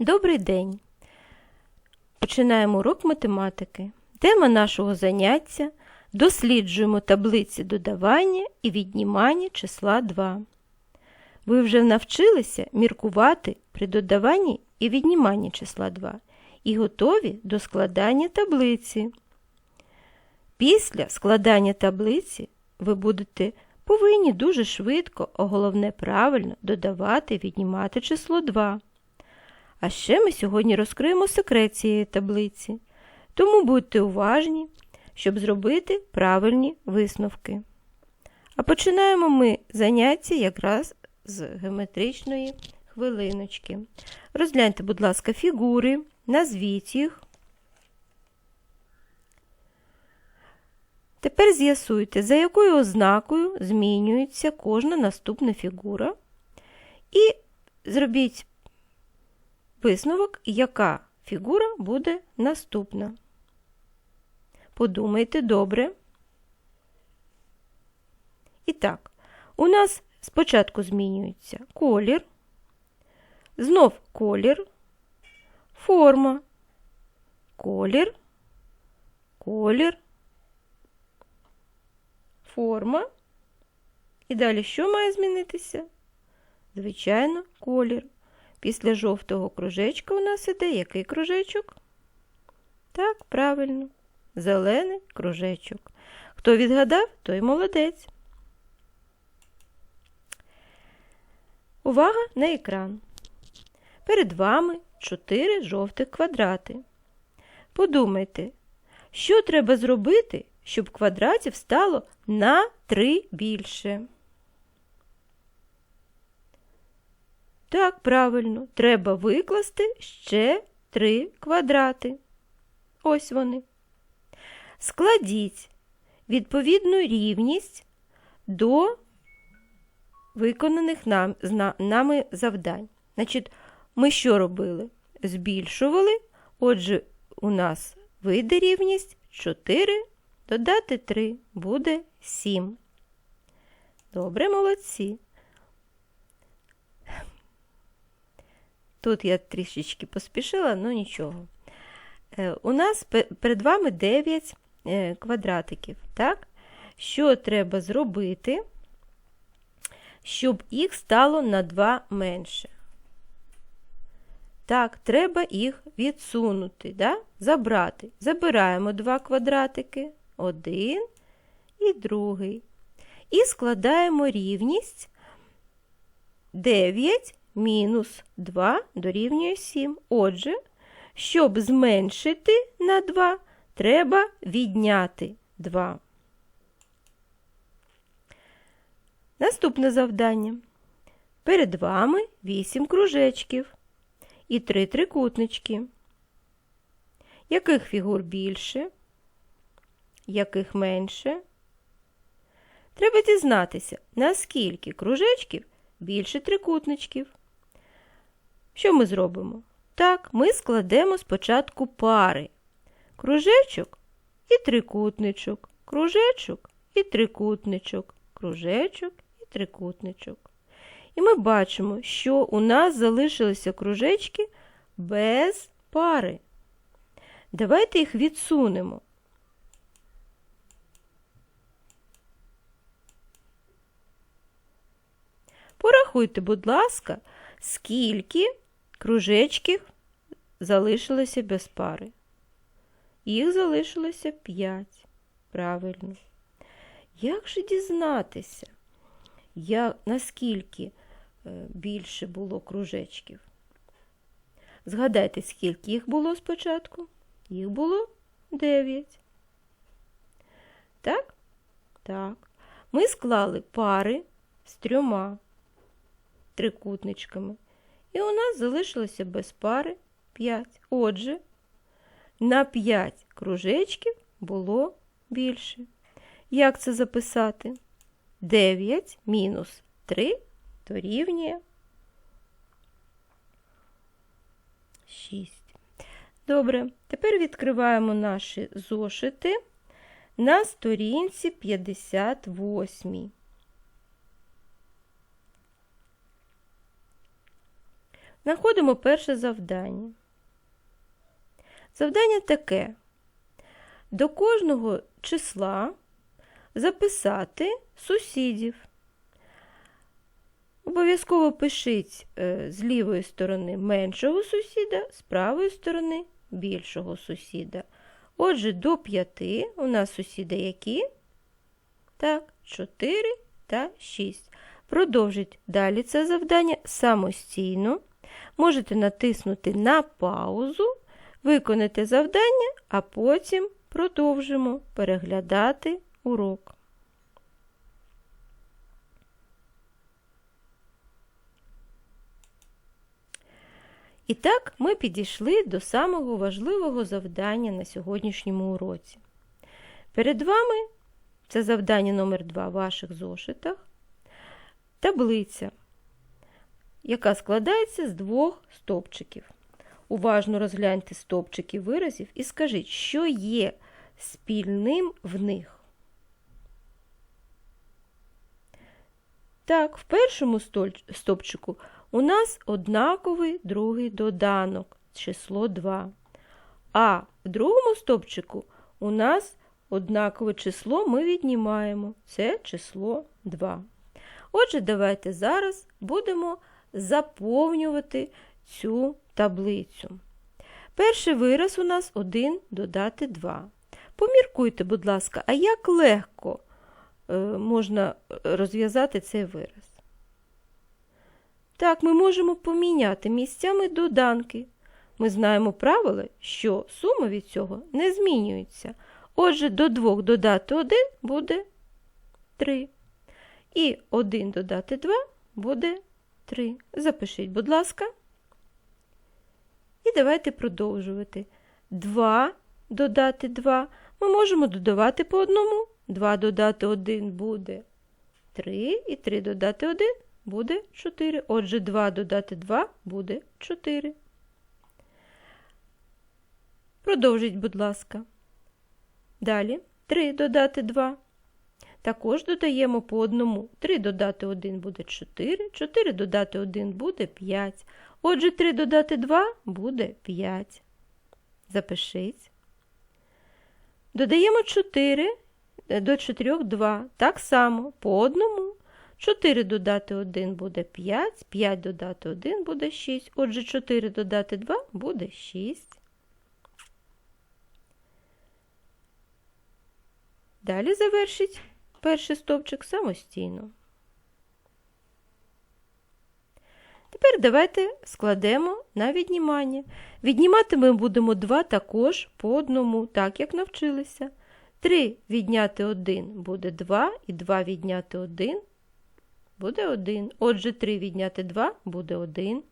Добрий день! Починаємо урок математики. Тема нашого заняття досліджуємо таблиці додавання і віднімання числа 2. Ви вже навчилися міркувати при додаванні і відніманні числа 2 і готові до складання таблиці. Після складання таблиці ви будете повинні дуже швидко, а головне правильно додавати віднімати число 2. А ще ми сьогодні розкриємо секрет цієї таблиці, тому будьте уважні, щоб зробити правильні висновки. А починаємо ми заняття якраз з геометричної хвилиночки. Розгляньте, будь ласка, фігури, назвіть їх. Тепер з'ясуйте, за якою ознакою змінюється кожна наступна фігура. І зробіть висновок, яка фігура буде наступна. Подумайте добре. І так, у нас спочатку змінюється колір, знов колір, форма, колір, колір, форма. І далі що має змінитися? Звичайно, колір. Після жовтого кружечка у нас іде який кружечок? Так, правильно, зелений кружечок. Хто відгадав, той молодець. Увага на екран. Перед вами чотири жовтих квадрати. Подумайте, що треба зробити, щоб квадратів стало на 3 більше. Так, правильно, треба викласти ще три квадрати. Ось вони. Складіть відповідну рівність до виконаних нам, нами завдань. Значить, ми що робили? Збільшували, отже, у нас вийде рівність 4, додати 3 буде 7. Добре, молодці. Тут я трішечки поспішила, ну нічого. Е, у нас перед вами 9 е, квадратиків. Так? Що треба зробити, щоб їх стало на 2 менше? Так, треба їх відсунути, да? забрати. Забираємо 2 квадратики, один і другий. І складаємо рівність 9 мінус 2 дорівнює 7. Отже, щоб зменшити на 2, треба відняти 2. Наступне завдання. Перед вами 8 кружечків і 3 трикутнички. Яких фігур більше? Яких менше? Треба дізнатися, наскільки кружечків більше трикутничків. Що ми зробимо? Так, ми складемо спочатку пари. Кружечок і трикутничок, кружечок і трикутничок, кружечок і трикутничок. І ми бачимо, що у нас залишилися кружечки без пари. Давайте їх відсунемо. Порахуйте, будь ласка, скільки кружечків залишилося без пари. Їх залишилося 5. Правильно. Як же дізнатися, я, наскільки е, більше було кружечків? Згадайте, скільки їх було спочатку? Їх було 9. Так? Так. Ми склали пари з трьома трикутничками. І у нас залишилося без пари 5. Отже, на 5 кружечків було більше. Як це записати? 9 мінус 3 дорівнює 6. Добре, тепер відкриваємо наші зошити на сторінці 58. Знаходимо перше завдання. Завдання таке. До кожного числа записати сусідів. Обов'язково пишіть е, з лівої сторони меншого сусіда, з правої сторони більшого сусіда. Отже, до 5 у нас сусіди які? Так, 4 та 6. Продовжіть далі це завдання самостійно. Можете натиснути на паузу, виконати завдання, а потім продовжимо переглядати урок. І так ми підійшли до самого важливого завдання на сьогоднішньому уроці. Перед вами це завдання номер 2 в ваших зошитах. Таблиця, яка складається з двох стовпчиків. Уважно розгляньте стовпчики виразів і скажіть, що є спільним в них. Так, в першому стовпчику у нас однаковий другий доданок, число 2. А в другому стовпчику у нас однакове число ми віднімаємо. Це число 2. Отже, давайте зараз будемо заповнювати цю таблицю. Перший вираз у нас 1 додати 2. Поміркуйте, будь ласка, а як легко е, можна розв'язати цей вираз? Так, ми можемо поміняти місцями доданки. Ми знаємо правило, що сума від цього не змінюється. Отже, до 2 додати 1 буде 3. І 1 додати 2 буде 3. Запишіть, будь ласка. І давайте продовжувати. 2 додати 2. Ми можемо додавати по одному. 2 додати 1 буде 3, і 3 додати 1 буде 4. Отже, 2 додати 2 буде 4. Продовжіть, будь ласка. Далі 3 додати 2. Також додаємо по одному. 3 додати 1 буде 4, 4 додати 1 буде 5. Отже, 3 додати 2 буде 5. Запишіть. Додаємо 4 до 4 2. Так само по одному. 4 додати 1 буде 5, 5 додати 1 буде 6. Отже, 4 додати 2 буде 6. Далі завершіть перший стовпчик самостійно. Тепер давайте складемо на віднімання. Віднімати ми будемо 2 також по одному, так як навчилися. 3 відняти 1 буде 2, і 2 відняти 1 буде 1. Отже, 3 відняти 2 буде 1.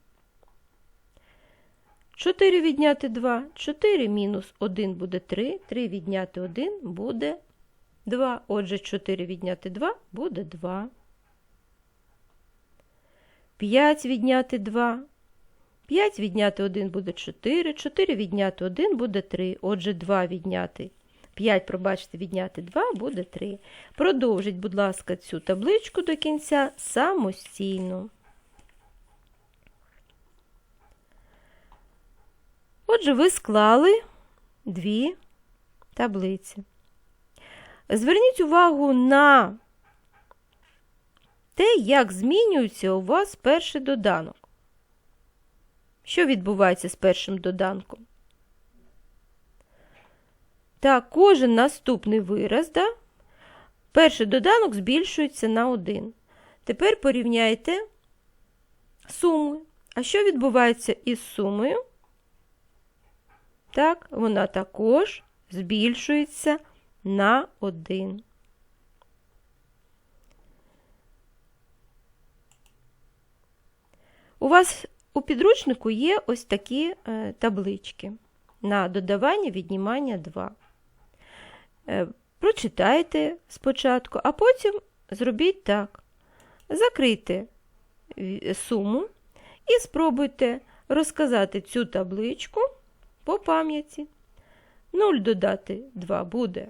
4 відняти 2, 4 мінус 1 буде 3, 3 відняти 1 буде 2. Отже, 4 відняти 2 буде 2. 5 відняти 2. 5 відняти 1 буде 4, 4 відняти 1 буде 3. Отже, 2 відняти 5, пробачте, відняти 2 буде 3. Продовжіть, будь ласка, цю табличку до кінця самостійно. Отже, ви склали дві таблиці. Зверніть увагу на те, як змінюється у вас перший доданок. Що відбувається з першим доданком? Так, кожен наступний вираз, да? перший доданок збільшується на 1. Тепер порівняйте суми. А що відбувається із сумою? Так, вона також збільшується на 1. У вас у підручнику є ось такі е, таблички на додавання віднімання 2. Е, прочитайте спочатку, а потім зробіть так. Закрийте суму і спробуйте розказати цю табличку по пам'яті. 0 додати 2 буде.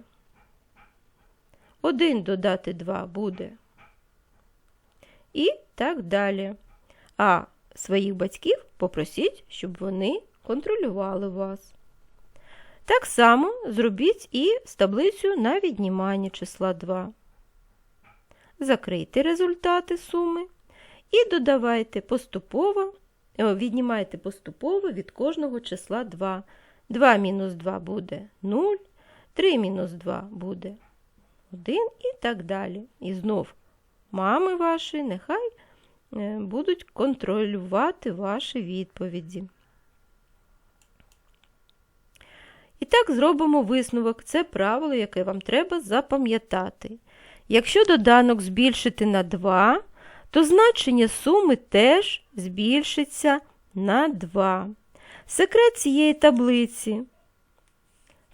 1 додати 2 буде. І так далі. А своїх батьків попросіть, щоб вони контролювали вас. Так само зробіть і з таблицею на віднімання числа 2. Закрийте результати суми і додавайте поступово, віднімайте поступово від кожного числа 2. 2 мінус 2 буде 0, 3 мінус 2 буде 1 і так далі. І знов мами ваші нехай е, будуть контролювати ваші відповіді. І так зробимо висновок. Це правило, яке вам треба запам'ятати. Якщо доданок збільшити на 2, то значення суми теж збільшиться на 2. Секрет цієї таблиці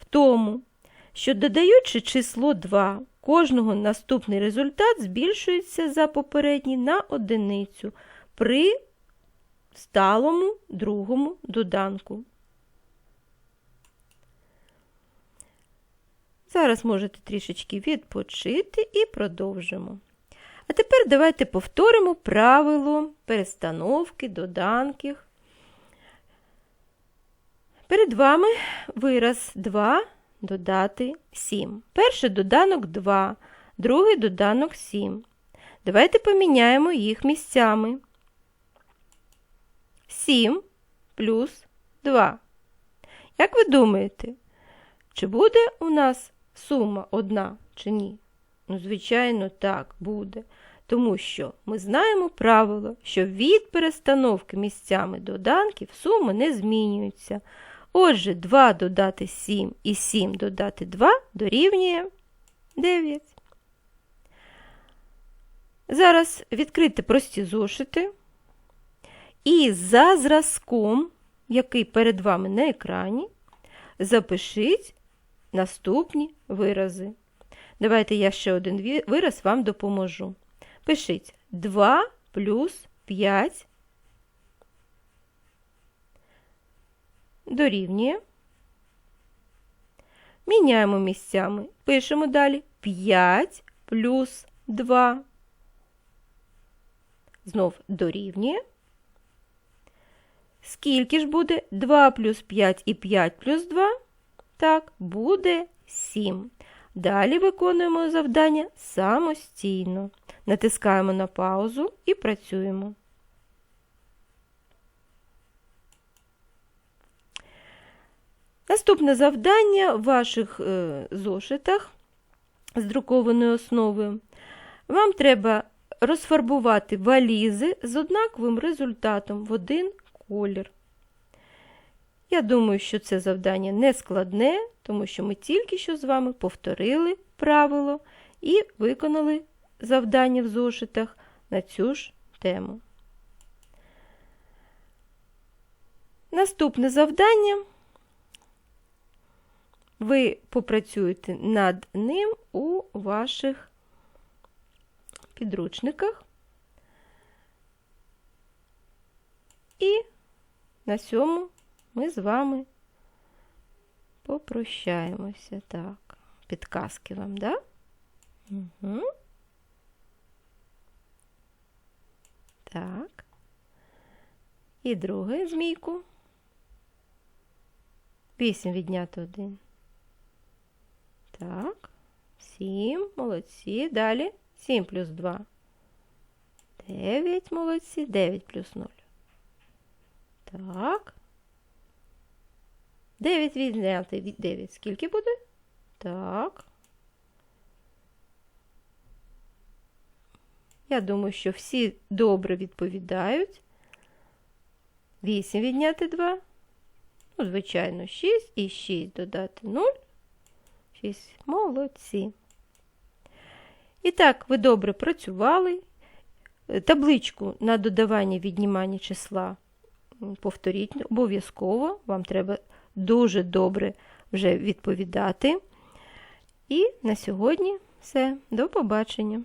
в тому, що додаючи число 2, кожного наступний результат збільшується за попередній на одиницю при сталому другому доданку. Зараз можете трішечки відпочити і продовжимо. А тепер давайте повторимо правило перестановки доданків. Перед вами вираз 2 додати 7. Перший доданок 2, другий доданок 7. Давайте поміняємо їх місцями. 7 плюс 2. Як ви думаєте, чи буде у нас сума одна чи ні? Ну, звичайно, так, буде. Тому що ми знаємо правило, що від перестановки місцями доданків суми не змінюються. Отже, 2 додати 7 і 7 додати 2 дорівнює 9. Зараз відкрити прості зошити. І за зразком, який перед вами на екрані, запишіть наступні вирази. Давайте я ще один вираз вам допоможу. Пишіть 2 плюс 5 дорівнює. Міняємо місцями. Пишемо далі 5 плюс 2. Знов дорівнює. Скільки ж буде 2 плюс 5 і 5 плюс 2? Так, буде 7. Далі виконуємо завдання самостійно. Натискаємо на паузу і працюємо. Наступне завдання в ваших е, зошитах з друкованою основою. Вам треба розфарбувати валізи з однаковим результатом в один колір. Я думаю, що це завдання не складне, тому що ми тільки що з вами повторили правило і виконали завдання в зошитах на цю ж тему. Наступне завдання ви попрацюєте над ним у ваших підручниках. І на цьому ми з вами попрощаємося. Так, підказки вам, да? Угу. Так. І друге змійку. Вісім відняти один. Так. Сім, молодці. Далі. Сім плюс два. Дев'ять, молодці. Дев'ять плюс нуль. Так. 9 відняти від 9. Скільки буде? Так. Я думаю, що всі добре відповідають. 8 відняти 2. Ну, звичайно, 6 і 6 додати 0. 6. Молодці. І так, ви добре працювали. Табличку на додавання віднімання числа повторіть обов'язково. Вам треба дуже добре вже відповідати. І на сьогодні все. До побачення!